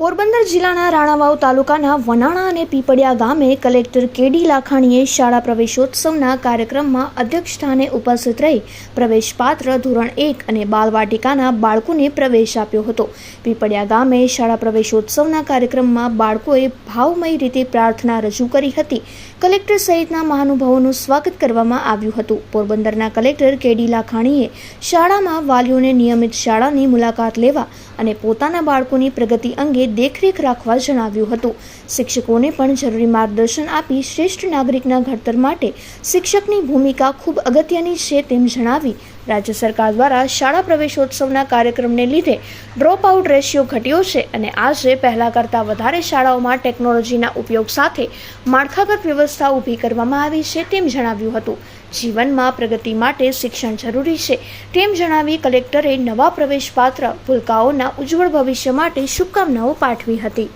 પોરબંદર જિલ્લાના રાણાવાવ તાલુકાના વનાણા અને પીપળિયા ગામે કલેક્ટર કેડી લાખાણીએ શાળા પ્રવેશોત્સવના કાર્યક્રમમાં અધ્યક્ષ સ્થાને ઉપસ્થિત રહી પ્રવેશપાત્ર ધોરણ એક અને બાલવાટિકાના બાળકોને પ્રવેશ આપ્યો હતો. પીપળિયા ગામે શાળા પ્રવેશોત્સવના કાર્યક્રમમાં બાળકોએ ભાવમય રીતે પ્રાર્થના રજૂ કરી હતી. કલેક્ટર સહિતના મહાનુભાવોનું સ્વાગત કરવામાં આવ્યું હતું. પોરબંદરના કલેક્ટર કેડી લાખાણીએ શાળામાં વાલીઓને નિયમિત શાળાની મુલાકાત લેવા અને પોતાના બાળકોની પ્રગતિ અંગે દેખરેખ રાખવા જણાવ્યું હતું. શિક્ષકોને પણ જરૂરી માર્ગદર્શન આપી શ્રેષ્ઠ નાગરિકના ઘડતર માટે શિક્ષકની ભૂમિકા ખૂબ અગત્યની છે તેમ જણાવી રાજ્ય સરકાર દ્વારા શાળા પ્રવેશોત્સવના કાર્યક્રમને લીધે ડ્રોપ આઉટ રેશિયો ઘટ્યો છે અને આજે પહેલાં કરતાં વધારે શાળાઓમાં ટેકનોલોજીના ઉપયોગ સાથે માળખાગત વ્યવસ્થા ઊભી કરવામાં આવી છે તેમ જણાવ્યું હતું. જીવનમાં પ્રગતિ માટે શિક્ષણ જરૂરી છે તેમ જણાવી કલેક્ટરે નવા પ્રવેશપાત્ર ભૂલકાઓના ઉજ્જવળ ભવિષ્ય માટે શુભકામનાઓ પાઠવી હતી.